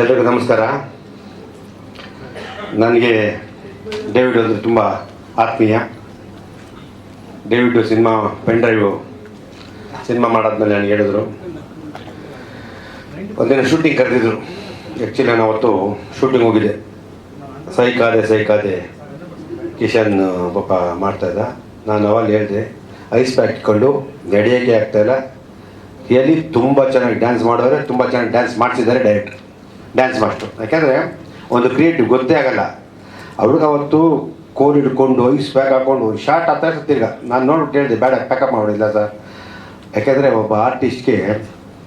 ಎಲ್ರಿಗೂ ನಮಸ್ಕಾರ. ನನಗೆ ಡೇವಿಡ್ ಅಂದರೆ ತುಂಬ ಆತ್ಮೀಯ. David cinema, pen drive cinema ಮಾಡಾದ್ಮೇಲೆ ನನಗೆ ಹೇಳಿದ್ರು. ಒಂದಿನ ಶೂಟಿಂಗ್ ಕರೆದಿದ್ರು. ಆ್ಯಕ್ಚುಲಿ ನಾನು ಅವತ್ತು ಶೂಟಿಂಗ್ ಹೋಗಿದ್ದೆ. ಸೈಕಾದೆ ಸೈಕಾದೆ ಕಿಶನ್ ಪಾಪ ಮಾಡ್ತಾಯಿದ್ದ ನಾನು ಅವಾಗ ಹೇಳಿದೆ, ಐಸ್ ಪ್ಯಾಕ್ ಇಟ್ಕೊಂಡು ನಡೆಯೋಕ್ಕೆ ಆಗ್ತಾಯಿಲ್ಲ ರಿಯಲಿ ತುಂಬ ಚೆನ್ನಾಗಿ ಡ್ಯಾನ್ಸ್ ಮಾಡೋರೆ, ತುಂಬ ಚೆನ್ನಾಗಿ ಡ್ಯಾನ್ಸ್ ಮಾಡಿಸಿದ್ದಾರೆ ಡೈರೆಕ್ಟ್ ಡ್ಯಾನ್ಸ್ ಮಾಸ್ಟ್ರು ಯಾಕೆಂದರೆ ಒಂದು ಕ್ರಿಯೇಟಿವ್ ಗೊತ್ತೇ ಆಗಲ್ಲ. ಅವ್ರಿಗೆ ಅವತ್ತು ಕೋಲ್ ಹಿಡ್ಕೊಂಡು ಐಸ್ ಪ್ಯಾಕ್ ಹಾಕೊಂಡು ಶಾರ್ಟ್ ಆಗ್ತಾ ತಿರ್ಗ. ನಾನು ನೋಡ್ಬಿಟ್ಟು ಹೇಳಿದೆ ಬೇಡ ಪ್ಯಾಕಪ್ ಮಾಡೋದಿಲ್ಲ ಸರ್. ಯಾಕೆಂದರೆ ಒಬ್ಬ ಆರ್ಟಿಸ್ಟ್ಗೆ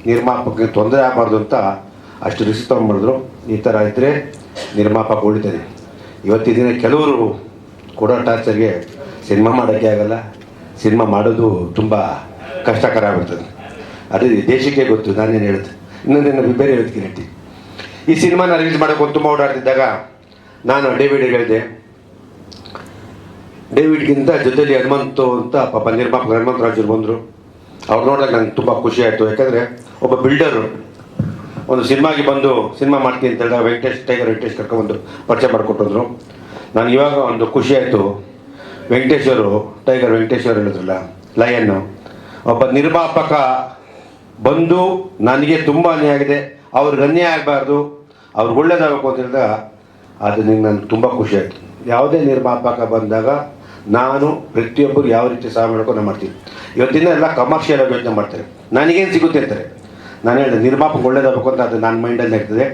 ನಿರ್ಮಾಪಕಕ್ಕೆ ತೊಂದರೆ ಆಗಬಾರ್ದು ಅಂತ ಅಷ್ಟು ರಿಸ್ಕ್ ತೊಗೊಂಡ್ಬಿಡಿದ್ರು ಈ ಥರ ಇದ್ದರೆ ನಿರ್ಮಾಪಕ ಉಳಿತಾನೆ ಇವತ್ತಿನ ದಿನ ಕೆಲವರು ಕೂಡ ಟಾರ್ಚರ್ಗೆ ಸಿನಿಮಾ ಮಾಡೋಕ್ಕೆ ಆಗಲ್ಲ. ಸಿನಿಮಾ ಮಾಡೋದು ತುಂಬ ಕಷ್ಟಕರ ಆಗಿರ್ತದೆ ಅದೇ ದೇಶಕ್ಕೆ ಗೊತ್ತು, ನಾನೇನು ಹೇಳಿದೆ. ಇನ್ನೊಂದೇನು ಬೇರೆ ಹೇಳ್ತೀನಿ ಈ ಸಿನಿಮಾನ ರಿಲೀಸ್ ಮಾಡೋಕೆ ತುಂಬ ಓಡಾಡ್ತಿದ್ದಾಗ ನಾನು ಡೇವಿಡ್ ಹೇಳಿದೆ ಡೇವಿಡ್ಗಿಂತ ಜೊತೆಲಿ ಹನುಮಂತು ಅಂತ ಪಾಪ ನಿರ್ಮಾಪಕ ಹನುಮಂತ ರಾಜರು ಬಂದರು. ಅವ್ರು ನೋಡಿದಾಗ ನಂಗೆ ತುಂಬ ಖುಷಿ ಆಯಿತು. ಯಾಕಂದರೆ ಒಬ್ಬ ಬಿಲ್ಡರು ಒಂದು ಸಿನಿಮಾಗೆ ಬಂದು ಸಿನಿಮಾ ಮಾಡ್ತೀನಿ ಅಂತ ಹೇಳಿದಾಗ ವೆಂಕಟೇಶ್, ಟೈಗರ್ ವೆಂಕಟೇಶ್ ಕರ್ಕೊಂಡ್ಬಂದು ಪರಿಚಯ ಮಾಡಿಕೊಟ್ಟಿದ್ರು. ನಾನು ಇವಾಗ ಒಂದು ಖುಷಿ ಆಯಿತು. ವೆಂಕಟೇಶ್ವರು ಟೈಗರ್ ವೆಂಕಟೇಶ್ವರ್ ಹೇಳಿದ್ರಲ್ಲ ಲಯನ್ನು ಒಬ್ಬ ನಿರ್ಮಾಪಕ ಬಂದು ನನಗೆ ತುಂಬ ಅನ್ಯಾಯ ಆಗಿದೆ. ಅವ್ರಿಗೆ ಅನ್ಯಾಯ ಆಗಬಾರ್ದು. ಅವ್ರಿಗೆ ಒಳ್ಳೇದಾಗಬೇಕು ಅಂತ ಹೇಳಿದಾಗ ಅದು ನಿಂಗೆ ನನಗೆ ತುಂಬ ಖುಷಿ ಆಯಿತು. ಯಾವುದೇ ನಿರ್ಮಾಪಕ ಬಂದಾಗ ನಾನು ಪ್ರತಿಯೊಬ್ಬರು ಯಾವ ರೀತಿ ಸಹಾಯ ಮಾಡ್ಕೊಂಡು ನಾನು ಮಾಡ್ತೀನಿ. ಇವತ್ತಿನ ಎಲ್ಲ ಕಮರ್ಷಿಯಲ್ ಆಗಿ ಯೋಚನೆ ಮಾಡ್ತಾರೆ. ನನಗೇನು ಸಿಗುತ್ತೆ ಅಂತಾರೆ? ನಾನು ಹೇಳಿದೆ, ನಿರ್ಮಾಪಕ ಒಳ್ಳೇದಾಗಬೇಕು ಅಂತ ಅದು ನನ್ನ ಮೈಂಡಲ್ಲಿ ಇರ್ತದೆ.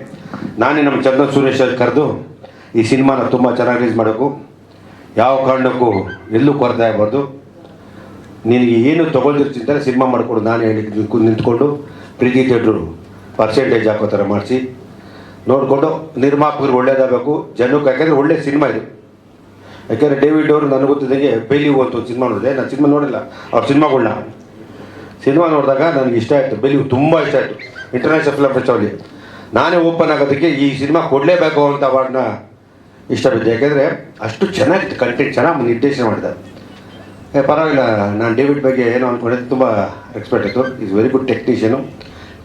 ನಾನೇ ನಮ್ಮ ಚಂದನ್ ಸುರೇಶ್ ಕರೆದು ಈ ಸಿನಿಮಾನ ತುಂಬ ಚೆನ್ನಾಗಿ ರಿಲೀಸ್ ಮಾಡಬೇಕು. ಯಾವ ಕಾರಣಕ್ಕೂ ಎಲ್ಲೂ ಕೊರತೆ ಆಗಬಾರ್ದು. ನಿನಗೆ ಏನು ತೊಗೊಳ್ದಿರ್ತಿಂತಾರೆ ಸಿನಿಮಾ ಮಾಡಿಕೊಡು ನಾನು ಹೇಳಿ ನಿಂತ್ಕೊಂಡು ಪ್ರೀತಿ ಥಿಯೇಟ್ರು ಪರ್ಸೆಂಟೇಜ್ ಹಾಕೋ ಥರ ಮಾಡಿಸಿ. ನೋಡಿಕೊಂಡು ನಿರ್ಮಾಪಕರು ಒಳ್ಳೇದಾಗಬೇಕು. ಜನಕ್ಕೆ ಯಾಕೆಂದರೆ ಒಳ್ಳೆ ಸಿನಿಮಾ ಇದು. ಯಾಕೆಂದರೆ ಡೇವಿಡ್ ಅವರು ನನಗೆ ಗೊತ್ತಿದ್ದಂಗೆ ಬೇಲಿ ಅಂತ ಒಂದು ಸಿನಿಮಾ ನೋಡಿದೆ. ನಾನು ಸಿನಿಮಾ ನೋಡಿಲ್ಲ. ಅವ್ರ ಸಿನಿಮಾಗಳನ್ನ ಸಿನಿಮಾ ನೋಡಿದಾಗ ನನಗೆ ಇಷ್ಟ ಆಯಿತು. ಬೆಲಿ ತುಂಬ ಇಷ್ಟ ಆಯಿತು. ಇಂಟರ್ನ್ಯಾಷನಲ್ ಫಿಲಮ್ ಫೆಸ್ಟಿವಲ್ಲಿ ನಾನೇ ಓಪನ್ ಆಗೋದಕ್ಕೆ ಈ ಸಿನಿಮಾ ಕೊಡಲೇಬೇಕು ಅಂತ ಅವಾರ್ಡ್ನ ಇಷ್ಟಪಡ್ತೀನಿ ಯಾಕೆಂದರೆ ಅಷ್ಟು ಚೆನ್ನಾಗಿತ್ತು ಕಂಟೆಂಟ್ ಚೆನ್ನಾಗಿ ನಿರ್ದೇಶನ ಮಾಡಿದ್ದಾರೆ. ಪರವಾಗಿಲ್ಲ. ನಾನು ಡೇವಿಡ್ ಬಗ್ಗೆ ಏನೋ ಅಂದ್ಕೊಂಡಿದ್ದು ತುಂಬ ಎಕ್ಸ್ಪೆಕ್ಟ್ ಇತ್ತು. Is very good technician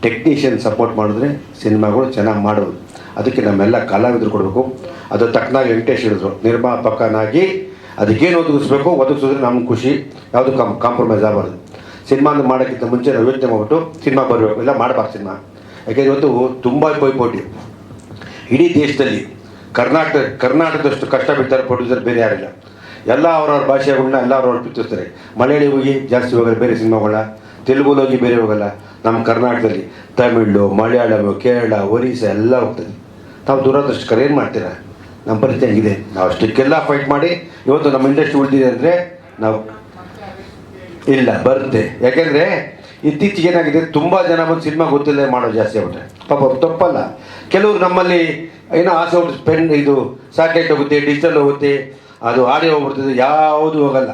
technician support ಮಾಡಿದ್ರೆ ಸಿನಿಮಾಗಳು ಚೆನ್ನಾಗಿ ಮಾಡೋದು. ಅದಕ್ಕೆ ನಮ್ಮೆಲ್ಲ ಕಲಾವಿದರು ಕೊಡಬೇಕು. ಅದು ತಕ್ಕನಾಗಿ ವೆಂಕಟೇಶ್ ಹೇಳಿದ್ರು, ನಿರ್ಮಾಪಕನಾಗಿ ಅದಕ್ಕೇನು ಒದಗಿಸ್ಬೇಕು, ಒದಗಿಸಿದ್ರೆ ನಮ್ಗೆ ಖುಷಿ. ಯಾವುದು ಕಾಮ್ ಕಾಂಪ್ರಮೈಸ್ ಆಗಬಾರ್ದು. ಸಿನಿಮಾನ ಮಾಡೋಕ್ಕಿಂತ ಮುಂಚೆ ನಾವು ಯೋಚನೆ ಮಾಡ್ಬಿಟ್ಟು ಸಿನಿಮಾ ಬರಬೇಕು. ಇಲ್ಲ, ಮಾಡಬಾರ್ದು ಸಿನಿಮಾ. ಯಾಕೆಂದರೆ ಇವತ್ತು ತುಂಬ ಪೈಪೋಟಿ. ಇಡೀ ದೇಶದಲ್ಲಿ ಕರ್ನಾಟಕ, ಕರ್ನಾಟಕದಷ್ಟು ಕಷ್ಟ ಬಿಡ್ತಾರೆ ಪ್ರೊಡ್ಯೂಸರ್ ಬೇರೆ ಯಾರಿಲ್ಲ. ಎಲ್ಲ ಅವ್ರವ್ರ ಭಾಷೆಗಳನ್ನ ಎಲ್ಲ ಅವ್ರವ್ರು ಪ್ರೀತಿಸ್ತಾರೆ ಮಲಯಾಳಿ ಹೋಗಿ ಜಾಸ್ತಿ ಹೋಗಲ್ಲ, ಬೇರೆ ಸಿನಿಮಾಗಳ ತೆಲುಗುಲೋಗಿ ಹೋಗಿ ಬೇರೆ ಹೋಗಲ್ಲ. ನಮ್ಮ ಕರ್ನಾಟಕದಲ್ಲಿ ತಮಿಳು, ಮಲಯಾಳಂ, ಕೇರಳ, ಒರಿಸ್ಸಾ ಎಲ್ಲ ಹೋಗ್ತದೆ. ತಾವು ದುರದೃಷ್ಟಕರ ಏನು ಮಾಡ್ತೀರಾ? ನಮ್ಮ ಪರಿಚಯ ಹೆಂಗಿದೆ. ನಾವು ಅಷ್ಟಕ್ಕೆಲ್ಲ ಫೈಟ್ ಮಾಡಿ, ಇವತ್ತು ನಮ್ಮ ಇಂಡಸ್ಟ್ರಿ ಉಳಿದಿದೆ ಅಂದರೆ ನಾವು ಇಲ್ಲ, ಬರುತ್ತೆ. ಯಾಕೆಂದರೆ ಇತ್ತೀಚೆಗೆ ಏನಾಗಿದೆ, ತುಂಬ ಜನ ಬಂದು ಸಿನಿಮಾ ಗೊತ್ತಿಲ್ಲದೆ ಮಾಡೋದು ಜಾಸ್ತಿ ಆಗ್ಬಿಟ್ರೆ. ಪಾಪ ತಪ್ಪಲ್ಲ. ಕೆಲವರು ನಮ್ಮಲ್ಲಿ ಏನೋ ಆಸೆ ಪೆನ್ ಇದು ಸ್ಯಾಟಲೈಟ್ ಹೋಗುತ್ತೆ ಡಿಜಿಟಲ್ ಹೋಗುತ್ತೆ, ಅದು ಆಡಿಯೋ ಹೋಗ್ಬಿಡ್ತದೆ, ಯಾವುದು ಹೋಗಲ್ಲ.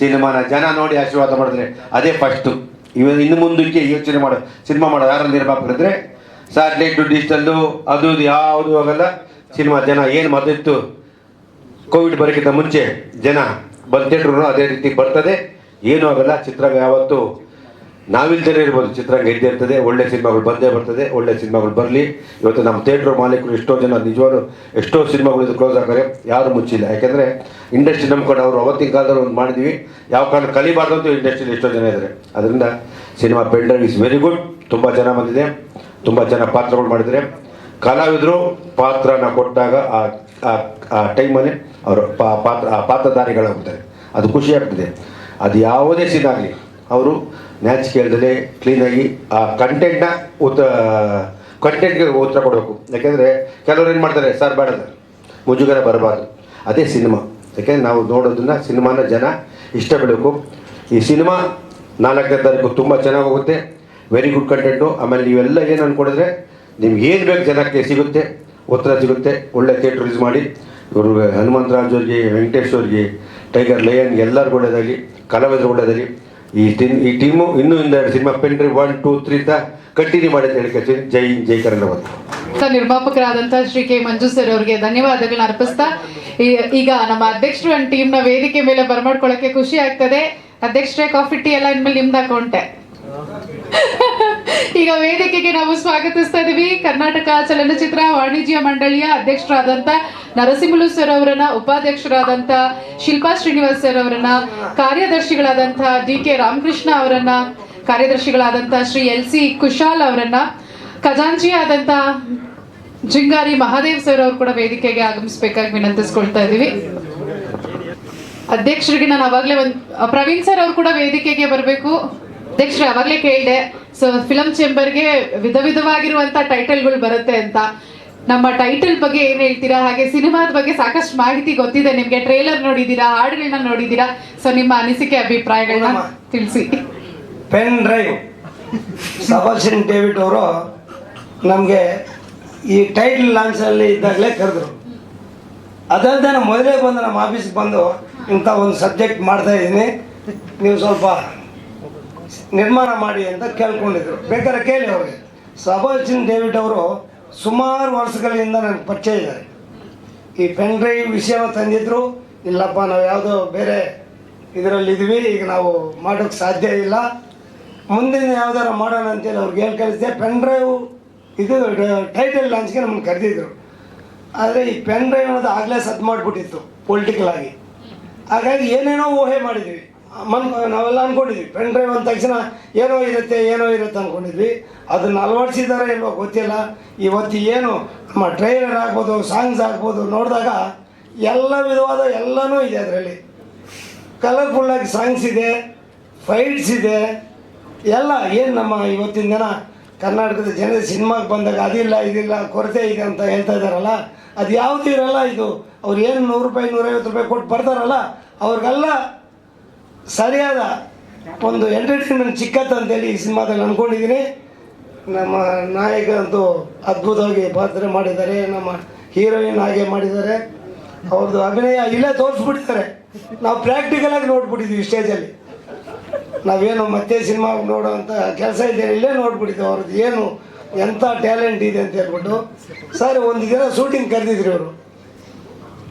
ಸಿನಿಮಾನ ಜನ ನೋಡಿ ಆಶೀರ್ವಾದ ಮಾಡಿದ್ರೆ, ಅದೇ ಫಸ್ಟು ಇವ ಇನ್ನು ಮುಂದಕ್ಕೆ ಯೋಚನೆ ಮಾಡೋ, ಸಿನಿಮಾ ಮಾಡೋ ಯಾರು ನಿರ್ಮಾಪಕರಿದ್ರೆ ಸ್ಯಾಟಲೈಟು ಡಿಜಿಟಲ್ಲು ಅದು ಇದು ಯಾವುದು ಹೋಗಲ್ಲ ಸಿನಿಮಾ ಜನ ಏನು ಮದ್ದಿತ್ತು? ಕೋವಿಡ್ ಬರೋಕ್ಕಿಂತ ಮುಂಚೆ ಜನ ಬಂದು ಥಿಯೇಟ್ರು ಅದೇ ರೀತಿ ಬರ್ತದೆ. ಏನೂ ಆಗಲ್ಲ, ಚಿತ್ರರಂಗ ಯಾವತ್ತು ನಾವಿಲ್ದೇ ಇರ್ಬೋದು. ಚಿತ್ರರಂಗ ಇದ್ದೇ ಇರ್ತದೆ, ಒಳ್ಳೆ ಸಿನಿಮಾಗಳು ಬಂದೇ ಬರ್ತದೆ, ಒಳ್ಳೆ ಸಿನಿಮಾಗಳು ಬರಲಿ. ಇವತ್ತು ನಮ್ಮ ಥಿಯೇಟ್ರ್ ಮಾಲೀಕರು ಎಷ್ಟೋ ಜನ, ನಿಜವಾಗ್ಲೂ ಎಷ್ಟೋ ಸಿನಿಮಾಗಳು ಇದು ಕ್ಲೋಸ್ ಆಗ್ತಾರೆ. ಯಾರು ಮುಚ್ಚಿಲ್ಲ. ಯಾಕೆಂದರೆ ಇಂಡಸ್ಟ್ರಿ ನಂಬ್ಕೊಂಡು ಅವರು ಅವತ್ತಿನ ಕಾಲದಲ್ಲಿ ಒಂದು ಮಾಡಿದ್ವಿ. ಯಾವ ಕಾರಣ? ಕಲಿಬಾರ್ದು ಅಂತ ಇಂಡಸ್ಟ್ರಿಲಿ ಎಷ್ಟೋ ಜನ ಇದ್ದಾರೆ. ಅದರಿಂದ ಸಿನಿಮಾ ಪೆಂಡರ್ ಇಸ್ ವೆರಿ ಗುಡ್ ತುಂಬ ಜನ ಬಂದಿದೆ. ತುಂಬ ಜನ ಪಾತ್ರಗಳು ಮಾಡಿದರೆ ಕಲಾವಿದರು ಪಾತ್ರನ ಕೊಟ್ಟಾಗ ಆ, ಆ- ಟೈಮಲ್ಲಿ ಅವರು ಪಾತ್ರ, ಆ ಪಾತ್ರಧಾರಿಗಳಾಗ್ತಾರೆ ಅದು ಖುಷಿ ಆಗ್ತದೆ. ಅದು ಯಾವುದೇ ಸೀನ್ ಆಗಲಿ, ಅವರು ನ್ಯಾಚ್ ಕೇಳ್ದಲೇ ಕ್ಲೀನಾಗಿ ಆ ಕಂಟೆಂಟ್ನ ಉತ್ತ ಕಂಟೆಂಟ್ಗೆ ಉತ್ತರ ಕೊಡಬೇಕು. ಯಾಕೆಂದರೆ ಕೆಲವರು ಏನು ಮಾಡ್ತಾರೆ, ಸರ್, ಬೇಡ ಮುಜುಗರ ಬರಬಾರ್ದು. ಅದೇ ಸಿನಿಮಾ. ಯಾಕೆಂದರೆ ನಾವು ನೋಡೋದನ್ನ ಸಿನಿಮಾನ ಜನ ಇಷ್ಟಪಡಬೇಕು. ಈ ಸಿನಿಮಾ ನಾಲ್ಕನೇ ತಾರೀಕು ತುಂಬ ಚೆನ್ನಾಗಿ ಹೋಗುತ್ತೆ. ವೆರಿ ಗುಡ್ ಕಂಟೆಂಟು ಆಮೇಲೆ ನೀವೆಲ್ಲ ಏನು ಅಂದ್ಕೊಂಡಿದ್ರೆ ನಿಮ್ಗೆ ಏನು ಬೇಕು ಜನಕ್ಕೆ ಸಿಗುತ್ತೆ, ಉತ್ತರ ಸಿಗುತ್ತೆ, ಒಳ್ಳೆ ಥಿಯೇಟ್ರ್ ಯೂಸ್ ಮಾಡಿ. ಇವರು ಹನುಮಂತರಾಜ್ ಅವ್ರಿಗೆ, ವೆಂಕಟೇಶ್ ಅವ್ರಿಗೆ ಟೈಗರ್ ಲಯನ್ ಎಲ್ಲರಿಗೂ ಒಳ್ಳೆಯದಾಗಲಿ ಕಲಾವಿದರು ಒಳ್ಳೆಯದಾಗಲಿ ಈ ಟೀಮ್ ಈ ಟೀಮು ಇನ್ನೂ ಇಂದ ಸಿನಿಮಾ ಪೆಂಡ್ರಿ ಒನ್ ಟೂ ತ್ರೀ ಅಂತ ಕಂಟಿನ್ಯೂ ಮಾಡಿ ಅಂತ ಜೈ ಜೈ ಕನ್ನಡ ಸರ್ ನಿರ್ಮಾಪಕರಾದಂತಹ ಶ್ರೀ ಕೆ ಮಂಜು ಸರ್ ಅವರಿಗೆ ಧನ್ಯವಾದಗಳನ್ನ ಅರ್ಪಿಸ್ತಾ ಈಗ ನಮ್ಮ ಅಧ್ಯಕ್ಷರು ಅಂಡ್ ಟೀಮ್ನ ವೇದಿಕೆ ಮೇಲೆ ಬರ್ಮಾಡ್ಕೊಳಕ್ಕೆ ಖುಷಿ ಆಗ್ತದೆ. ಅಧ್ಯಕ್ಷರೇ ಕಾಫಿ ಟೀ ಎಲ್ಲ ಇನ್ಮೇಲೆ ನಿಮ್ದು ಈಗ ವೇದಿಕೆಗೆ ನಾವು ಸ್ವಾಗತಿಸ್ತಾ ಇದೀವಿ. ಕರ್ನಾಟಕ ಚಲನಚಿತ್ರ ವಾಣಿಜ್ಯ ಮಂಡಳಿಯ ಅಧ್ಯಕ್ಷರಾದಂತ ನರಸಿಂಹಲು ಸರ್ ಅವರನ್ನ, ಉಪಾಧ್ಯಕ್ಷರಾದಂತ ಶಿಲ್ಪಾ ಶ್ರೀನಿವಾಸ್ ಸರ್ ಅವರನ್ನ, ಕಾರ್ಯದರ್ಶಿಗಳಾದಂತ ಡಿ ಕೆ ರಾಮಕೃಷ್ಣ ಅವರನ್ನ, ಕಾರ್ಯದರ್ಶಿಗಳಾದಂತ ಶ್ರೀ ಎಲ್ ಸಿ ಕುಶಾಲ್ ಅವರನ್ನ ಆದಂತ ಜಿಂಗಾರಿ ಮಹಾದೇವ್ ಸರ್ ಅವರು ಕೂಡ ವೇದಿಕೆಗೆ ಆಗಮಿಸಬೇಕಾಗಿ ವಿನಂತಿಸ್ಕೊಳ್ತಾ ಇದೀವಿ. ಅಧ್ಯಕ್ಷರಿಗೆ ನಾನು ಅವಾಗಲೇ ಒಂದು, ಪ್ರವೀಣ್ ಸರ್ ಅವರು ಕೂಡ ವೇದಿಕೆಗೆ ಬರಬೇಕು. ಅಧ್ಯಕ್ಷರೇ ಅವಾಗಲೇ ಕೇಳಿದೆ. ಸೊ ಫಿಲಂ ಚೇಂಬರ್ಗೆ ವಿಧ ವಿಧವಾಗಿರುವಂತ ಟೈಟಲ್ಗಳು ಬರುತ್ತೆ ಅಂತ. ನಮ್ಮ ಟೈಟಲ್ ಬಗ್ಗೆ ಏನ್ ಹೇಳ್ತೀರಾ? ಹಾಗೆ ಸಿನಿಮಾದ ಬಗ್ಗೆ ಸಾಕಷ್ಟು ಮಾಹಿತಿ ಗೊತ್ತಿದೆ ನಿಮ್ಗೆ. ಟ್ರೇಲರ್ ನೋಡಿದೀರಾ ಹಾಡುಗಳನ್ನ ನೋಡಿದೀರಾ ಸೊ ನಿಮ್ಮ ಅನಿಸಿಕೆ ಅಭಿಪ್ರಾಯಗಳನ್ನ ತಿಳಿಸಿ. ಪೆನ್ ಡ್ರೈವ್ ಸಬಾಷನ್ ಡೇವಿಡ್ ಅವರು ನಮಗೆ ಈ ಟೈಟಲ್ ಲಾಂಚಲ್ಲಿ ಇದ್ದಾಗಲೇ ಕರೆದ್ರು. ಅದಲ್ಲದೆ ಮೊದಲೇ ಬಂದು ನಮ್ಮ ಆಫೀಸ್ಗೆ ಬಂದು ಇಂಥ ಒಂದು ಸಬ್ಜೆಕ್ಟ್ ಮಾಡ್ತಾ ಇದ್ದೀನಿ. ನೀವು ಸ್ವಲ್ಪ ನಿರ್ಮಾಣ ಮಾಡಿ ಅಂತ ಕೇಳ್ಕೊಂಡಿದ್ರು. ಬೇಕಾದ್ರೆ ಕೇಳಿ ಅವ್ರಿಗೆ. ಸಭಾಚಿನ್ ಡೇವಿಡ್ ಅವರು ಸುಮಾರು ವರ್ಷಗಳಿಂದ ನನಗೆ ಪರಿಚಯ ಇದ್ದಾರೆ. ಈ ಪೆನ್ ಡ್ರೈವ್ ವಿಷಯನ ತಂದಿದ್ರು, ಇಲ್ಲಪ್ಪ, ನಾವು ಯಾವುದೋ ಬೇರೆ ಇದರಲ್ಲಿ ಇದ್ವಿ, ಈಗ ನಾವು ಮಾಡೋಕ್ಕೆ ಸಾಧ್ಯ ಇಲ್ಲ. ಮುಂದಿನ ಯಾವ್ದಾರು ಮಾಡೋಣ ಅಂತೇಳಿ ಅವ್ರಿಗೆ ಹೇಳಿ ಕಳಿಸಿದೆ. ಪೆನ್ ಡ್ರೈವ್ ಇದು ಟೈಟಲ್ ಲಾಂಚ್ಗೆ ನಮ್ಮನ್ನು ಕರೆದಿದ್ರು. ಆದರೆ ಈ ಪೆನ್ ಡ್ರೈವ್ ಅನ್ನೋದು ಆಗಲೇ ಸತ್ ಮಾಡಿಬಿಟ್ಟಿತ್ತು, ಪೊಲಿಟಿಕಲ್ ಆಗಿ. ಹಾಗಾಗಿ ಏನೇನೋ ಊಹೆ ಮಾಡಿದ್ವಿ. ಮನ್ ನಾವೆಲ್ಲ ಅಂದ್ಕೊಂಡಿದ್ವಿ ಪೆನ್ ಡ್ರೈವ್ ಅಂದ ತಕ್ಷಣ ಏನೋ ಇರುತ್ತೆ ಏನೋ ಇರುತ್ತೆ ಅಂದ್ಕೊಂಡಿದ್ವಿ ಅದನ್ನು ಅಳವಡಿಸಿದಾರೆ ಇಲ್ವೋ ಗೊತ್ತಿಲ್ಲ. ಇವತ್ತು ಏನು ನಮ್ಮ ಟ್ರೈಲರ್ ಆಗ್ಬೋದು ಸಾಂಗ್ಸ್ ಆಗ್ಬೋದು ನೋಡಿದಾಗ ಎಲ್ಲ ವಿಧವಾದ ಎಲ್ಲನೂ ಇದೆ ಅದರಲ್ಲಿ. ಕಲರ್ಫುಲ್ಲಾಗಿ ಸಾಂಗ್ಸ್ ಇದೆ ಫೈಟ್ಸ್ ಇದೆ. ಎಲ್ಲ ಏನು ನಮ್ಮ ಇವತ್ತಿನ ದಿನ ಕರ್ನಾಟಕದ ಜನರ ಸಿನಿಮಾಗೆ ಬಂದಾಗ ಅದಿಲ್ಲ ಇದಿಲ್ಲ ಕೊರತೆ ಇದೆ ಅಂತ ಹೇಳ್ತಾ ಇದ್ದಾರಲ್ಲ ಅದು ಯಾವುದೂ ಇರಲ್ಲ ಇದು. ಅವ್ರು ಏನು ನೂರು ರೂಪಾಯಿ, ನೂರೈವತ್ತು ರೂಪಾಯಿ ಕೊಟ್ಟು ಬರ್ತಾರಲ್ಲ, ಅವ್ರಿಗೆಲ್ಲ ಸರಿಯಾದ ಒಂದು ಎಂಟರ್ಟೈನ್ಮೆಂಟ್ ಅಂತ ಅಂತೇಳಿ ಈ ಸಿನಿಮಾದಲ್ಲಿ ಅಂದ್ಕೊಂಡಿದ್ದೀನಿ ನಮ್ಮ ನಾಯಕ ಅಂತೂ ಅದ್ಭುತವಾಗಿ ಪಾತ್ರ ಮಾಡಿದ್ದಾರೆ, ನಮ್ಮ ಹೀರೋಯಿನ್ ಹಾಗೆ ಮಾಡಿದ್ದಾರೆ. ಅವ್ರದ್ದು ಅಭಿನಯ ಇಲ್ಲೇ ತೋರಿಸ್ಬಿಟ್ಟಿದ್ದಾರೆ ನಾವು ಪ್ರಾಕ್ಟಿಕಲಾಗಿ ನೋಡ್ಬಿಟ್ಟಿದ್ವಿ ಸ್ಟೇಜಲ್ಲಿ. ನಾವೇನು ಮತ್ತೆ ಸಿನಿಮಾ ನೋಡೋವಂಥ ಕೆಲಸ ಇದೆ ಇಲ್ಲೇ ನೋಡ್ಬಿಟ್ಟಿದ್ದೆವು. ಅವ್ರದ್ದು ಏನು ಎಂಥ ಟ್ಯಾಲೆಂಟ್ ಇದೆ ಅಂತ ಹೇಳ್ಬಿಟ್ಟು. ಸರ್, ಒಂದು ದಿನ ಶೂಟಿಂಗ್ ಕರೆದಿದ್ರು ಅವರು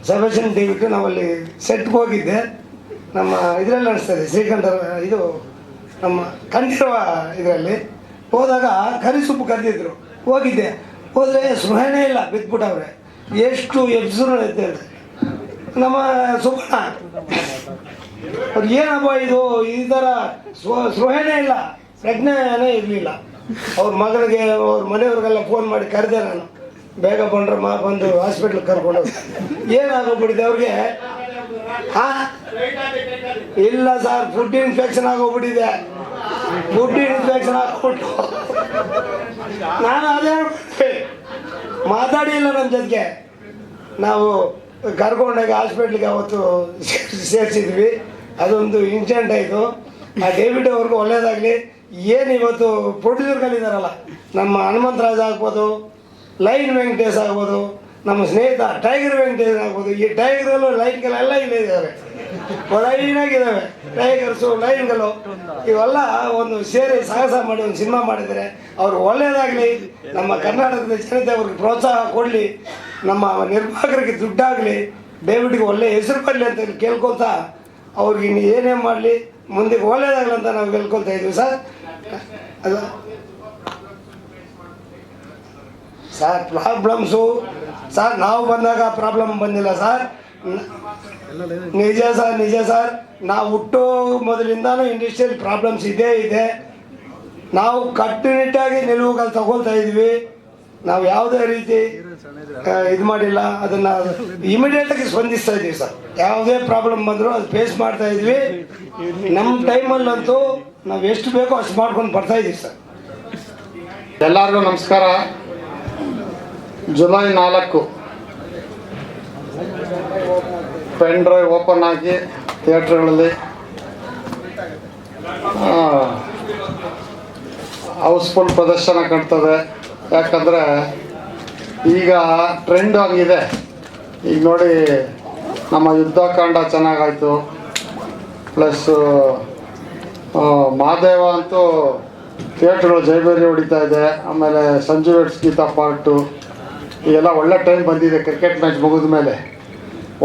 ಸಬೆಷನ್ ಡೇವಿಟ್ಟು ನಾವಲ್ಲಿ ಸೆಟ್ಗೆ ಹೋಗಿದ್ದೆ. ನಮ್ಮ ಇದರಲ್ಲಿ ನಡೆಸ್ತಿದೆ ಶ್ರೀಕಂಠ ಇದು ನಮ್ಮ ಕಂಠೀರವ ಇದರಲ್ಲಿ. ಹೋದಾಗ ಕರಿ ಸೊಪ್ಪು ಕರೆದಿದ್ರು. ಹೋಗಿದ್ದೆ. ಹೋದರೆ ಸ್ಪೃಹಣೆ ಇಲ್ಲ ಬಿದ್ದುಬಿಟ್ಟವ್ರೆ ಎಷ್ಟು ಎಬ್ಸರು ಅಂತ ನಮ್ಮ ಸುಬ್ಬಣ್ಣ ಅವ್ರು ಏನಪ್ಪ ಇದು? ಈ ಥರ ಸ್ವ ಇಲ್ಲ, ಪ್ರಜ್ಞೆನೇ ಇರಲಿಲ್ಲ. ಅವ್ರ ಮಗಳಿಗೆ, ಅವ್ರ ಮನೆಯವ್ರಿಗೆಲ್ಲ ಫೋನ್ ಮಾಡಿ ಕರೆದೆ ನಾನು. ಬೇಗ ಬಂದ್ರೆ ಮಾ, ಬಂದು ಹಾಸ್ಪಿಟ್ಲಿಗೆ ಕರ್ಕೊಂಡು ಏನಾಗೋಗ್ಬಿಟ್ಟಿದೆ ಅವ್ರಿಗೆ? ಹಾ? ಇಲ್ಲ ಸರ್ ಫುಡ್ ಇನ್ಫೆಕ್ಷನ್ ಆಗೋಗ್ಬಿಟ್ಟಿದೆ. ಫುಡ್ ಇನ್ಫೆಕ್ಷನ್ ಆಗ್ಬಿಟ್ಟು. ನಾನು ಅದೇ ಮಾತಾಡಿ ಮಾತಾಡಿಲ್ಲ ನಮ್ಮ ಜೊತೆಗೆ. ನಾವು ಕರ್ಕೊಂಡೋಗಿ ಹಾಸ್ಪಿಟ್ಲಿಗೆ ಅವತ್ತು ಸೇರಿಸಿದ್ವಿ. ಅದೊಂದು ಇನ್ಸಿಡೆಂಟ್ ಆಯಿತು. ಆ ಡೇವಿಡ್ ಅವ್ರಿಗೂ ಒಳ್ಳೇದಾಗಲಿ. ಏನು ಇವತ್ತು ಪ್ರೊಡ್ಯೂಸರ್ಗಳಿದಾರಲ್ಲ ನಮ್ಮ ಹನುಮಂತರಾಜ್ ಆಗ್ಬೋದು, ಲೈನ್ ವೆಂಕಟೇಶ್ ಆಗ್ಬೋದು ನಮ್ಮ ಸ್ನೇಹಿತ ಟೈಗರ್ ವೆಂಕಟೇಶನ್ ಆಗ್ಬೋದು ಈ ಟೈಗರಲ್ಲೂ ಲೈನ್ಗಳೆಲ್ಲ ಇಲ್ಲೇ ಇದ್ದಾವೆ ಲೈನಾಗಿದ್ದಾವೆ ಟೈಗರ್ಸು ಲೈನ್ಗಳು ಇವೆಲ್ಲ ಒಂದು ಸೇರಿ ಸಾಹಸ ಮಾಡಿ ಒಂದು ಸಿನಿಮಾ ಮಾಡಿದರೆ ಅವ್ರು ಒಳ್ಳೆಯದಾಗಲಿ ನಮ್ಮ ಕರ್ನಾಟಕದ ಜನತೆ ಅವ್ರಿಗೆ ಪ್ರೋತ್ಸಾಹ ಕೊಡಲಿ. ನಮ್ಮ ನಿರ್ಮಾಪಕರಿಗೆ ದುಡ್ಡಾಗಲಿ. ಡೇವಿಡ್ಗೆ ಒಳ್ಳೆ ಹೆಸರು ಬರಲಿ ಅಂತ ಕೇಳ್ಕೊತಾ ಅವ್ರಿಗೆ ಇನ್ನು ಏನೇ ಮಾಡಲಿ? ಮುಂದೆ ಒಳ್ಳೇದಾಗಲಿ ಅಂತ ನಾವು ಕೇಳ್ಕೊತಾ ಇದ್ವಿ ಸರ್. ಅಲ್ಲ. ಸರ್ ಪ್ರಾಬ್ಲಮ್ಸು ಸರ್ ನಾವು ಬಂದಾಗ ಪ್ರಾಬ್ಲಮ್ ಬಂದಿಲ್ಲ ಸರ್ ನಿಜ ಸರ್ ನಿಜ ಸರ್ ನಾವು ಹುಟ್ಟು ಮೊದಲಿಂದಾನು ಇಂಡಸ್ಟ್ರಿಯಲ್ ಪ್ರಾಬ್ಲಮ್ಸ್ ಇದೇ ಇದೆ. ನಾವು ಕಟ್ಟುನಿಟ್ಟಾಗಿ ನಿಲುವುಗಳು ತಗೊಳ್ತಾ ಇದ್ವಿ. ನಾವು ಯಾವುದೇ ರೀತಿ ಇದು ಮಾಡಿಲ್ಲ. ಅದನ್ನು ಇಮಿಡಿಯೇಟಾಗಿ ಸ್ಪಂದಿಸ್ತಾ ಇದ್ವಿ ಸರ್ ಯಾವುದೇ ಪ್ರಾಬ್ಲಮ್ ಬಂದರೂ ಅದು ಫೇಸ್ ಮಾಡ್ತಾ ಇದ್ವಿ. ನಮ್ಮ ಟೈಮಲ್ಲಂತೂ ನಾವು ಎಷ್ಟು ಬೇಕೋ ಅಷ್ಟು ಮಾಡ್ಕೊಂಡು ಬರ್ತಾ ಇದ್ದೀವಿ ಸರ್ ಎಲ್ಲರಿಗೂ ನಮಸ್ಕಾರ. ಜುಲೈ ನಾಲ್ಕು. ಪೆನ್ ಡ್ರೈವ್ ಓಪನ್ ಆಗಿ ಥಿಯೇಟ್ರ್ಗಳಲ್ಲಿ ಹೌಸ್ಫುಲ್ ಪ್ರದರ್ಶನ ಕಾಣ್ತದೆ ಯಾಕಂದರೆ ಈಗ ಟ್ರೆಂಡ್ ಆಗಿದೆ. ಈಗ ನೋಡಿ, ನಮ್ಮ ಯುದ್ಧಕಾಂಡ ಚೆನ್ನಾಗಾಯಿತು. ಪ್ಲಸ್ಸು ಮಹಾದೇವ ಅಂತೂ ಥಿಯೇಟ್ರ್ಗಳು ಜೈಬೇರಿ ಹೊಡಿತಾ ಇದೆ. ಆಮೇಲೆ ಸಂಜು ವೆಟ್ಸ್ ಗೀತಾ ಪಾರ್ಟು ಈಗೆಲ್ಲ ಒಳ್ಳೆ ಟೈಮ್ ಬಂದಿದೆ ಕ್ರಿಕೆಟ್ ಮ್ಯಾಚ್ ಮುಗಿದ ಮೇಲೆ.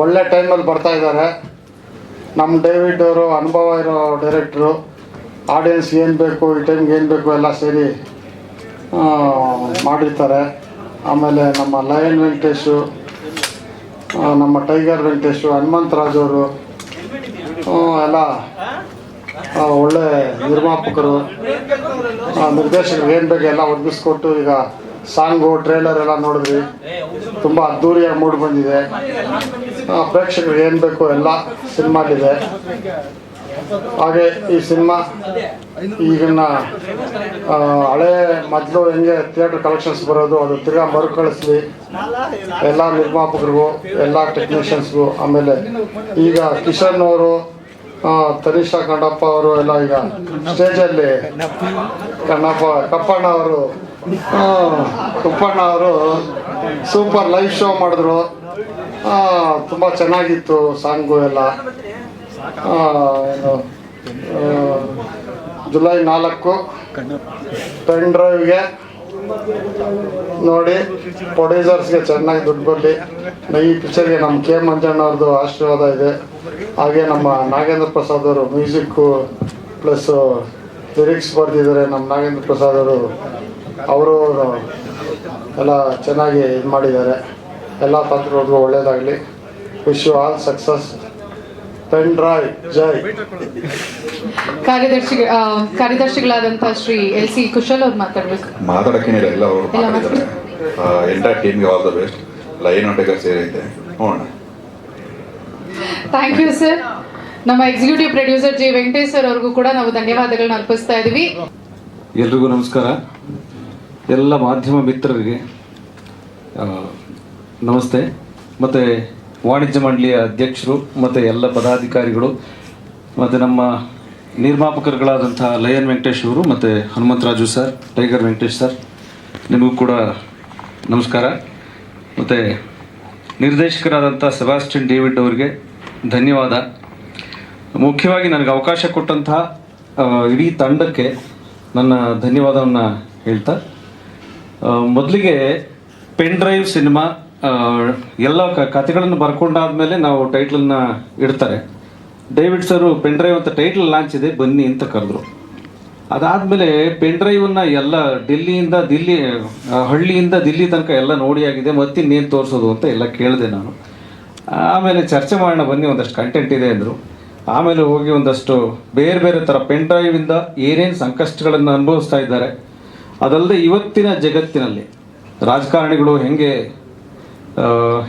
ಒಳ್ಳೆ ಟೈಮಲ್ಲಿ ಬರ್ತಾ ಇದ್ದಾರೆ. ನಮ್ಮ ಡೇವಿಡ್ ಅವರು, ಅನುಭವ ಇರೋ ಡೈರೆಕ್ಟ್ರು ಆಡಿಯನ್ಸ್ ಏನು ಬೇಕು, ಈ ಟೈಮ್ಗೆ ಏನು ಬೇಕು ಎಲ್ಲ ಸೇರಿ ಮಾಡಿರ್ತಾರೆ. ಆಮೇಲೆ ನಮ್ಮ ಲಯನ್ ವೆಂಕಟೇಶು ನಮ್ಮ ಟೈಗರ್ ವೆಂಕಟೇಶು ಹನುಮಂತರಾಜ್ ಅವರು ಎಲ್ಲ ಒಳ್ಳೆ ನಿರ್ಮಾಪಕರು ನಿರ್ದೇಶಕರು ಏನು ಬೇಕು ಎಲ್ಲ ಒದಗಿಸ್ಕೊಟ್ಟು ಈಗ ಸಾಂಗು ಟ್ರೇಲರ್ ಎಲ್ಲ ನೋಡಿದ್ವಿ. ತುಂಬ ಅದ್ಧೂರಿಯಾಗಿ ಮೂಡ್ ಬಂದಿದೆ. ಪ್ರೇಕ್ಷಕರು ಏನ್ ಬೇಕು ಎಲ್ಲ ಸಿನಿಮಾಲಿದೆ ಹಾಗೆ ಈ ಸಿನಿಮಾ ಈಗಿನ ಹಳೆ ಮೊದಲು ಹೆಂಗೆ ಥಿಯೇಟರ್ ಕಲೆಕ್ಷನ್ಸ್ ಬರೋದು, ಅದು ತಿರ್ಗಾ ಮರುಕಳಿಸ್ಲಿ. ಎಲ್ಲ ನಿರ್ಮಾಪಕರಿಗೂ, ಎಲ್ಲ ಟೆಕ್ನಿಷಿಯನ್ಸ್ಗೂ ಆಮೇಲೆ ಈಗ ಕಿಶನ್ ಅವರು ತನಿಷಾ ಕಣ್ಣಪ್ಪ ಅವರು ಎಲ್ಲ ಈಗ ಸ್ಟೇಜಲ್ಲಿ ಕಣ್ಣಪ್ಪ, ಕಪ್ಪಣ್ಣ ಅವರು ಕುಪ್ಪಣ್ಣ ಅವರು ಸೂಪರ್ ಲೈವ್ ಶೋ ಮಾಡಿದ್ರು. ತುಂಬ ಚೆನ್ನಾಗಿತ್ತು ಸಾಂಗು ಎಲ್ಲ. ಜುಲೈ ನಾಲ್ಕು ಪೆನ್ ಡ್ರೈವ್ಗೆ ನೋಡಿ, ಪ್ರೊಡ್ಯೂಸರ್ಸ್ಗೆ ಚೆನ್ನಾಗಿ ದುಡ್ಡು ಬರಲಿ ಈ ಪಿಕ್ಚರ್ಗೆ ನಮ್ಮ ಕೆ ಮಂಜಣ್ಣ ಅವ್ರದ್ದು ಆಶೀರ್ವಾದ ಇದೆ. ಹಾಗೆ ನಮ್ಮ ನಾಗೇಂದ್ರ ಪ್ರಸಾದ್ ಅವರು ಮ್ಯೂಸಿಕ್ಕು ಪ್ಲಸ್ ಲಿರಿಕ್ಸ್ ಬರೆದಿದ್ದಾರೆ ನಮ್ಮ ನಾಗೇಂದ್ರ ಪ್ರಸಾದ್ ಅವರು. ಅವರು ಎಲ್ಲ ಚೆನ್ನಾಗಿ ಇದು ಮಾಡಿದ್ದಾರೆ. ಎಲ್ಲ ಪಾತ್ರಗಳಿಗೂ ಒಳ್ಳೆಯದಾಗಲಿ. Wish you all success pen drive ಜೈ ಕಾರ್ಯದರ್ಶಿ ಕಾರ್ಯದರ್ಶಿಗಳಾದಂಥ ಶ್ರೀ ಎಲ್ ಸಿ ಕುಶಲ್ ಅವ್ರು ಮಾತಾಡಬೇಕು. ಮಾತಾಡೋಕ್ಕೇನಿಲ್ಲ ಎಲ್ಲ ಅವರು ಮಾತಾಡಿದ್ದಾರೆ. ಎಂಟರ್ ಟೀಮ್ಗೆ ಆಲ್ ದ ಬೆಸ್ಟ್ ಲೈನ್ ಒಟ್ಟಿಗೆ ಸೇರಿದ್ದೆ ನೋಡೋಣ. ಥ್ಯಾಂಕ್ ಯು ಸರ್ ನಮ್ಮ executive producer G Venkatesh sir ಅವ್ರಿಗೂ ಕೂಡ ನಾವು ಧನ್ಯವಾದಗಳನ್ನ ಅರ್ಪಿಸ್ತಾ ಇದ್ದೀವಿ ಎಲ್ರಿಗೂ ನಮಸ್ಕಾರ. ಎಲ್ಲ ಮಾಧ್ಯಮ ಮಿತ್ರರಿಗೆ ನಮಸ್ತೆ. ಮತ್ತು ವಾಣಿಜ್ಯ ಮಂಡಳಿಯ ಅಧ್ಯಕ್ಷರು, ಮತ್ತು ಎಲ್ಲ ಪದಾಧಿಕಾರಿಗಳು, ಮತ್ತು ನಮ್ಮ ನಿರ್ಮಾಪಕರುಗಳಾದಂಥ ಲಯನ್ ವೆಂಕಟೇಶ್ ಅವರು ಮತ್ತು Hanumantharaju sir, tiger Venkatesh sir, ನಿಮಗೂ ಕೂಡ ನಮಸ್ಕಾರ. ಮತ್ತು ನಿರ್ದೇಶಕರಾದಂಥ ಸೆಬಾಸ್ಟಿನ್ ಡೇವಿಡ್ ಅವರಿಗೆ ಧನ್ಯವಾದ. ಮುಖ್ಯವಾಗಿ ನನಗೆ ಅವಕಾಶ ಕೊಟ್ಟಂತಹ ಇಡೀ ತಂಡಕ್ಕೆ ನನ್ನ ಧನ್ಯವಾದವನ್ನು ಹೇಳ್ತಾ ಮೊದಲಿಗೆ ಪೆನ್ ಡ್ರೈವ್ ಸಿನಿಮಾ ಎಲ್ಲ ಕಥೆಗಳನ್ನು ಬರ್ಕೊಂಡಾದ್ಮೇಲೆ ನಾವು ಟೈಟ್ಲನ್ನ ಇಡ್ತಾರೆ. ಡೇವಿಡ್ ಸರ್ ಪೆನ್ ಡ್ರೈವ್ ಅಂತ ಟೈಟ್ಲ್ ಲಾಂಚ್ ಇದೆ, ಬನ್ನಿ ಅಂತ ಕರೆದ್ರು. ಅದಾದಮೇಲೆ ಪೆನ್ ಡ್ರೈವನ್ನ ಎಲ್ಲ ಡೆಲ್ಲಿಯಿಂದ ದಿಲ್ಲಿ ಹಳ್ಳಿಯಿಂದ ದಿಲ್ಲಿ ತನಕ ಎಲ್ಲ ನೋಡಿ ಆಗಿದೆ, ಮತ್ತಿನ್ನೇನು ತೋರಿಸೋದು ಅಂತ ಎಲ್ಲ ಕೇಳಿದೆ ನಾನು. ಆಮೇಲೆ ಚರ್ಚೆ ಮಾಡೋಣ, ಬನ್ನಿ ಒಂದಷ್ಟು ಕಂಟೆಂಟ್ ಇದೆ ಅಂದರು. ಆಮೇಲೆ ಹೋಗಿ ಒಂದಷ್ಟು ಬೇರೆ ಬೇರೆ ಥರ ಪೆನ್ ಡ್ರೈವಿಂದ ಏನೇನು ಸಂಕಷ್ಟಗಳನ್ನು ಅನುಭವಿಸ್ತಾ ಇದ್ದಾರೆ ಅದಲ್ಲದೆ ಇವತ್ತಿನ ಜಗತ್ತಿನಲ್ಲಿ ರಾಜಕಾರಣಿಗಳು ಹೆಂಗೆ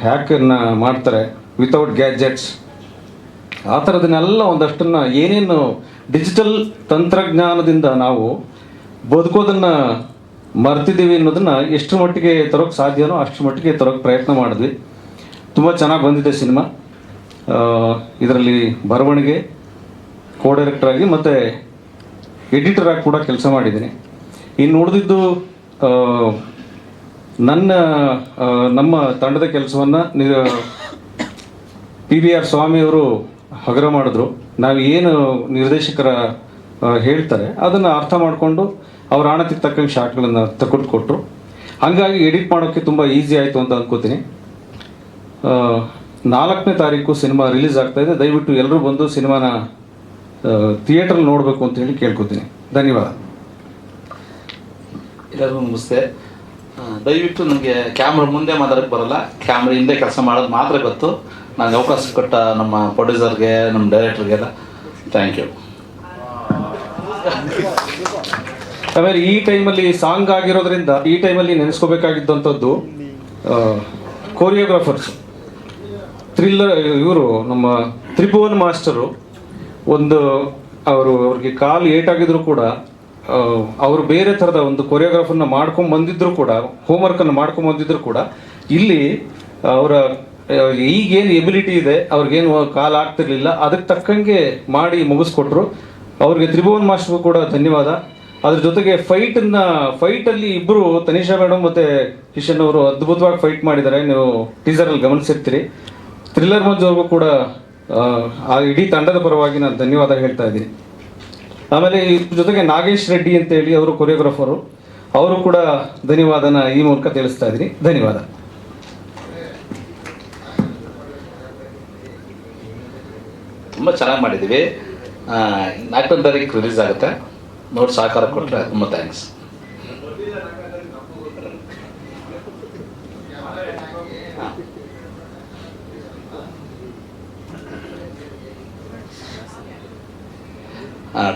ಹ್ಯಾಕನ್ನು ಮಾಡ್ತಾರೆ ವಿತೌಟ್ ಗ್ಯಾಜೆಟ್ಸ್ ಆ ಥರದನ್ನೆಲ್ಲ ಒಂದಷ್ಟನ್ನು ಏನೇನು ಡಿಜಿಟಲ್ ತಂತ್ರಜ್ಞಾನದಿಂದ ನಾವು ಬದುಕೋದನ್ನು ಮರ್ತಿದ್ದೀವಿ ಅನ್ನೋದನ್ನು ಎಷ್ಟು ಮಟ್ಟಿಗೆ ತರೋಕ್ಕೆ ಸಾಧ್ಯನೋ ಅಷ್ಟು ಮಟ್ಟಿಗೆ ತರೋಕ್ಕೆ ಪ್ರಯತ್ನ ಮಾಡಿದ್ವಿ. ತುಂಬ ಚೆನ್ನಾಗಿ ಬಂದಿದೆ ಸಿನಿಮಾ. ಇದರಲ್ಲಿ ಬರವಣಿಗೆ ಕೋ ಡೈರೆಕ್ಟರ್ ಆಗಿ ಮತ್ತು ಎಡಿಟರಾಗಿ ಕೂಡ ಕೆಲಸ ಮಾಡಿದ್ದೀನಿ. ಇನ್ನು ಉಳಿದಿದ್ದು ನನ್ನ ನಮ್ಮ ತಂಡದ ಕೆಲಸವನ್ನು ಪಿ ವಿ ಆರ್ ಸ್ವಾಮಿಯವರು ಹಗರ ಮಾಡಿದ್ರು. ನಾವು ಏನು ನಿರ್ದೇಶಕರ ಹೇಳ್ತಾರೆ, ಅದನ್ನು ಅರ್ಥ ಮಾಡಿಕೊಂಡು ಅವ್ರ ಆಣತಿಗೆ ತಕ್ಕಂಗೆ ಶಾಟ್ಗಳನ್ನು ತಗೊಂಡು ಕೊಟ್ಟರು ಹಾಗಾಗಿ ಎಡಿಟ್ ಮಾಡೋಕ್ಕೆ ತುಂಬ ಈಸಿ ಆಯಿತು ಅಂತ ಅನ್ಕೋತೀನಿ. ನಾಲ್ಕನೇ ತಾರೀಕು ಸಿನಿಮಾ ರಿಲೀಸ್ ಇದೆ. ದಯವಿಟ್ಟು ಎಲ್ಲರೂ ಬಂದು ಸಿನಿಮಾನ ಥಿಯೇಟ್ರಲ್ಲಿ ನೋಡಬೇಕು ಅಂತ ಹೇಳಿ ಕೇಳ್ಕೊತೀನಿ. ಧನ್ಯವಾದ. ಎಲ್ಲರಿಗೂ ಆ, ದಯವಿಟ್ಟು ನನಗೆ ಕ್ಯಾಮ್ರಾ ಮುಂದೆ ಮಾತಾಡಕ್ಕೆ ಬರಲ್ಲ. ಕ್ಯಾಮ್ರಾ ಹಿಂದೆ ಕೆಲಸ ಮಾಡೋದು ಮಾತ್ರ ಗೊತ್ತು. ನನಗೆ ಅವಕಾಶ ಕೊಟ್ಟ ನಮ್ಮ ಪ್ರೊಡ್ಯೂಸರ್ಗೆ ನಮ್ಮ ಡೈರೆಕ್ಟರ್ಗೆಲ್ಲ ಥ್ಯಾಂಕ್ ಯು. ಆಮೇಲೆ ಈ ಟೈಮಲ್ಲಿ ಸಾಂಗ್ ಆಗಿರೋದ್ರಿಂದ ಈ ಟೈಮಲ್ಲಿ ನೆನೆಸ್ಕೋಬೇಕಾಗಿದ್ದಂಥದ್ದು ಕೋರಿಯೋಗ್ರಾಫರ್ಸ್ ಥ್ರಿಲ್ಲರ್ ಇವರು ನಮ್ಮ ತ್ರಿಭುವನ್ ಮಾಸ್ಟರು. ಒಂದು ಅವರು ಅವ್ರಿಗೆ ಕಾಲು ಏಟಾಗಿದ್ರು ಕೂಡ ಅವರು ಬೇರೆ ಥರದ ಒಂದು ಕೊರಿಯೋಗ್ರಾಫರ್ನ ಮಾಡ್ಕೊಂಡು ಬಂದಿದ್ರು ಕೂಡ ಹೋಮ್ವರ್ಕನ್ನು ಮಾಡ್ಕೊಂಡು ಬಂದಿದ್ರು ಕೂಡ, ಇಲ್ಲಿ ಅವರ ಈಗೇನು ಎಬಿಲಿಟಿ ಇದೆ, ಅವ್ರಿಗೇನು ಕಾಲ ಆಗ್ತಿರ್ಲಿಲ್ಲ, ಅದಕ್ಕೆ ತಕ್ಕಂಗೆ ಮಾಡಿ ಮುಗಿಸ್ಕೊಟ್ರು. ಅವ್ರಿಗೆ ತ್ರಿಭುವನ್ ಮಾಸ್ಟರ್ಗೂ ಕೂಡ ಧನ್ಯವಾದ. ಅದ್ರ ಜೊತೆಗೆ ಫೈಟನ್ನ ಫೈಟಲ್ಲಿ ಇಬ್ಬರು ತನಿಷಾ ಮೇಡಮ್ ಮತ್ತೆ ಕಿಶನ್ ಅವರು ಅದ್ಭುತವಾಗಿ ಫೈಟ್ ಮಾಡಿದ್ದಾರೆ. ನೀವು ಟೀಸರಲ್ಲಿ ಗಮನಿಸಿರ್ತೀರಿ. ಥ್ರಿಲ್ಲರ್ ಮಂಜು ಕೂಡ ಆ ಇಡೀ ತಂಡದ ಪರವಾಗಿ ನಾನು ಧನ್ಯವಾದ ಹೇಳ್ತಾ ಇದ್ದೀನಿ. ಆಮೇಲೆ ಇದ್ರ ಜೊತೆಗೆ ನಾಗೇಶ್ ರೆಡ್ಡಿ ಅಂತ ಹೇಳಿ ಅವರು ಕೊರಿಯೋಗ್ರಾಫರು ಅವರು ಕೂಡ ಧನ್ಯವಾದನ ಈ ಮೂಲಕ ತಿಳಿಸ್ತಾ ಇದ್ದೀನಿ. ಧನ್ಯವಾದ. ತುಂಬ ಚೆನ್ನಾಗಿ ಮಾಡಿದ್ದೀವಿ. ನಾಲ್ಕನೇ ತಾರೀಕು ರಿಲೀಸ್ ಆಗುತ್ತೆ. ನೋಡಿ ಸಹಕಾರ ಕೊಟ್ಟರೆ ತುಂಬ ಥ್ಯಾಂಕ್ಸ್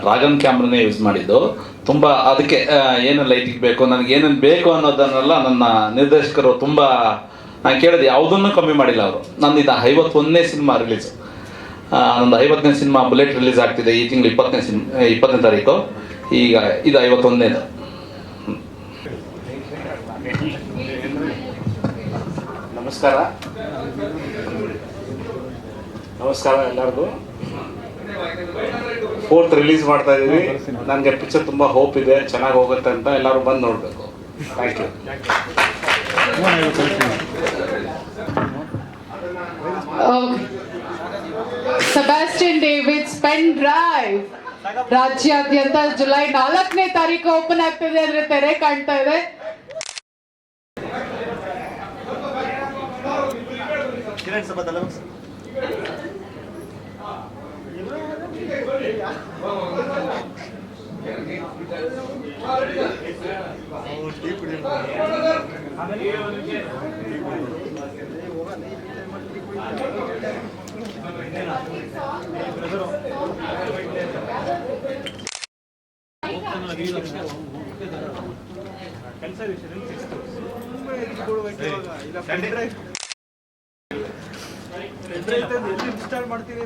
ಡ್ರಾಗನ್ ಕ್ಯಾಮ್ರನೇ ಯೂಸ್ ಮಾಡಿದ್ದು. ತುಂಬ, ಅದಕ್ಕೆ ಏನೇನು ಏನು ಲೈಟಿಗೆ ಬೇಕು, ನನಗೆ ಏನೇನು ಬೇಕು ಅನ್ನೋದನ್ನೆಲ್ಲ ನನ್ನ ನಿರ್ದೇಶಕರು ತುಂಬ, ನಾನು ಕೇಳಿದೆ, ಯಾವುದನ್ನು ಕಮ್ಮಿ ಮಾಡಿಲ್ಲ ಅವರು. ನಂದು ಇದು ಐವತ್ತೊಂದನೇ ಸಿನಿಮಾ ರಿಲೀಸ್ ನಂದು ಐವತ್ತನೇ ಸಿನಿಮಾ ಬುಲೆಟ್ ರಿಲೀಸ್ ಆಗ್ತಿದೆ ಈ ತಿಂಗಳು ಇಪ್ಪತ್ತನೇ ಸಿನ್ ಇಪ್ಪತ್ತನೇ ತಾರೀಕು. ಈಗ ಇದು ಐವತ್ತೊಂದನೇದು. ನಮಸ್ಕಾರ. ನಮಸ್ಕಾರ ಎಲ್ಲರಿಗೂ. ಫೋರ್ತ್ ರಿಲೀಸ್ ಮಾಡ್ತಾ ಇದ್ದೀವಿ ನನಗೆ ಪಿಕ್ಚರ್ ತುಂಬ ಹೋಪ್ ಇದೆ. ಚೆನ್ನಾಗಿ ಹೋಗುತ್ತೆ ಅಂತ ಎಲ್ಲರೂ ಬಂದು ನೋಡಬೇಕು. Thank you Sebastian David pen drive ರಾಜ್ಯಾದ್ಯಂತ ಜುಲೈ ನಾಲ್ಕನೇ ತಾರೀಕು ಓಪನ್ ಆಗ್ತಿದೆ ಅಂದ್ರೆ ತೆರೆ ಕಾಣ್ತಾ ಇದೆ. ಕಿರಣ್ ಸಭಾ ಕೆಲಸ ಇನ್ಸ್ಟಾಲ್ ಮಾಡ್ತೀರಿ